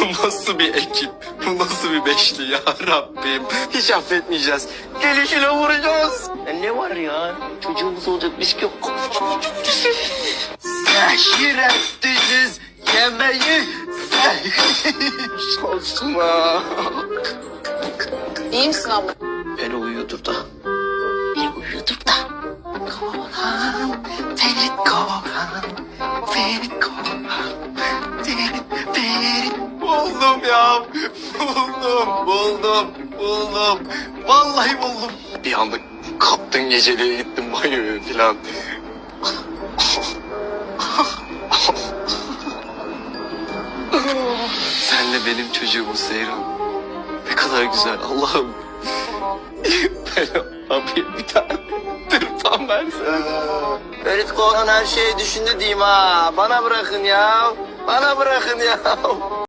bu, nasıl bir ekip? Bu nasıl bir beşli ya Rabbim? Hiç affetmeyeceğiz. Gelişine vuracağız. Ya ne var ya? Çocuğumuz olacak biz ki. Zehir ettiniz yemeği ha. İyi misin abla? Beni uyuyordur da. Bir uyudur da. Kohan, Ferit Kohan, Buldum ya, buldum, buldum, buldum. Vallahi buldum. Bir anda kaptın geceliğe gittim banyoya filan. Sen de benim çocuğumun Seyran. Ne kadar güzel Allah'ım. ben abi bir tane tırpan versene. Ferit Kohan her şeyi düşündü diyeyim ha. Bana bırakın ya. Bana bırakın ya.